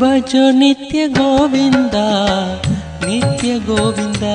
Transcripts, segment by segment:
भजो नित्य गोविन्दा नित्य गोविन्दा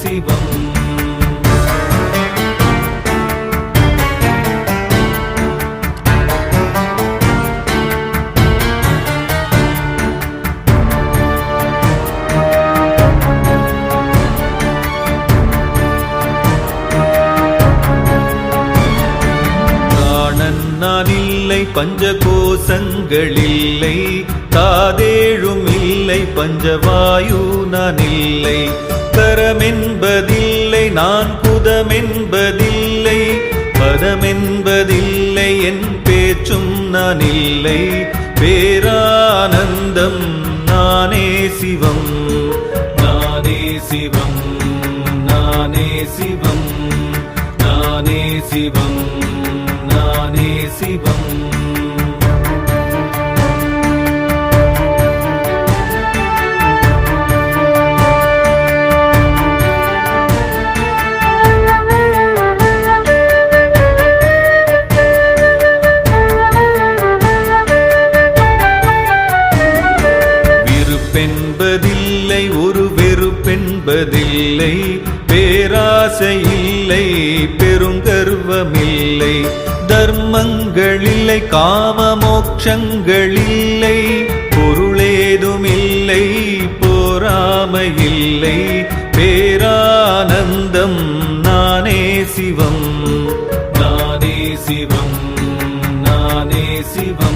சிவம். பிராணன் நான் இல்லை பஞ்சகோசங்கள் இல்லை காதேழும் இல்லை பஞ்சவாயு நான் இல்லை கரமென்பதில்லை நான் புதமென்பதில்லை. பதமென்பதில்லை என் பேச்சும் நான் இல்லை பேரானந்தம் நானே சிவம். நானே சிவம் நானே சிவம். நானே சிவம் நானே சிவம். இல்லை பேராசை இல்லை பெருங்கர்வமில்லை. தர்மங்களில்லை காம மோட்சங்களில்லை பொருளேதுமில்லை போராமையில்லை பேரானந்தம் நானே சிவம் நானே சிவம் நானே சிவம்.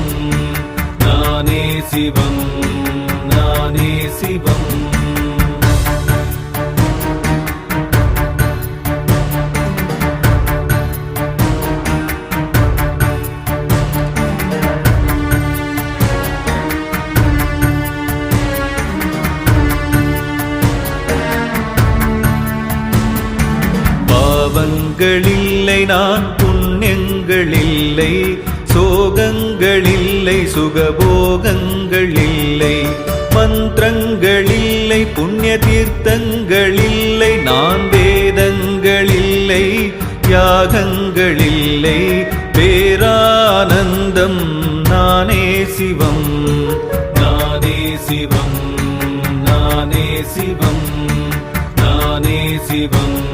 பாவங்களில்லை நான் புண்ணியங்களில்லை. சோகங்களில்லை சுகபோகங்களில்லை. மந்திரங்களில்லை புண்ணிய தீர்த்தங்களில்லை நான் வேதங்களில்லை யாகங்களில்லை. பேரானந்தம் நானே சிவம். நானே சிவம் நானே சிவம் நானே சிவம். நானே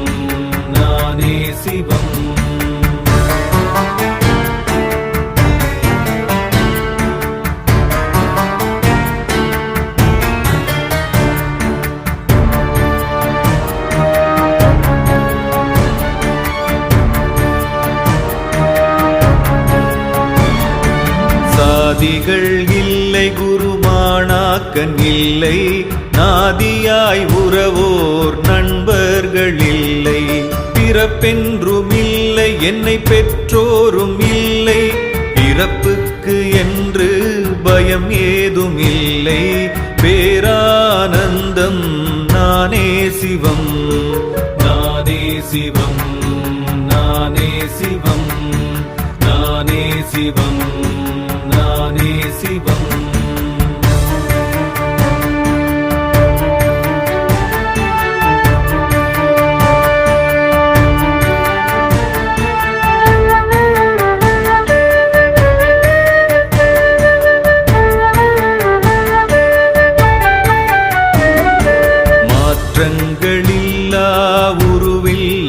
சிவம். சாதிகள் இல்லை குருமானாக்கன் இல்லை. நாதியாய் உறவோர் நண்பர்கள் இல்லை. பிறப்பென்றும் இல்லை என்னை பெற்றோரும் இல்லை பிறப்புக்கு என்று பயம் ஏதும் இல்லை பேரானந்தம் நானே சிவம். நானே சிவம் நானே சிவம் நானே சிவம்.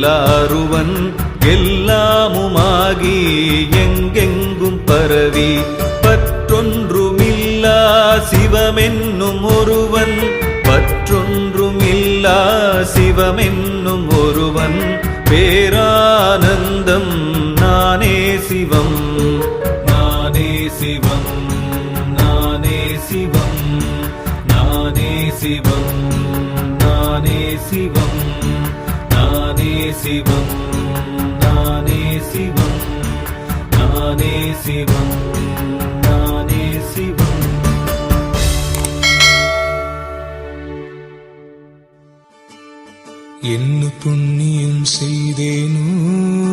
எல்லாருவன் எல்லாமுமாகி எங்கெங்கும் பரவி பற்றொன்றுமில்லா சிவமென்னும் ஒருவன் பற்றொன்றுமில்லா சிவமென்னும் ஒருவன். பேரானந்தம் நானே சிவம் நானே சிவம் நானே சிவம் நானே சிவம் நானே சிவம். நானே சிவம் நானே சிவம் நானே சிவம் நானே சிவம். என்ன புண்ணியம் செய்தேனோ?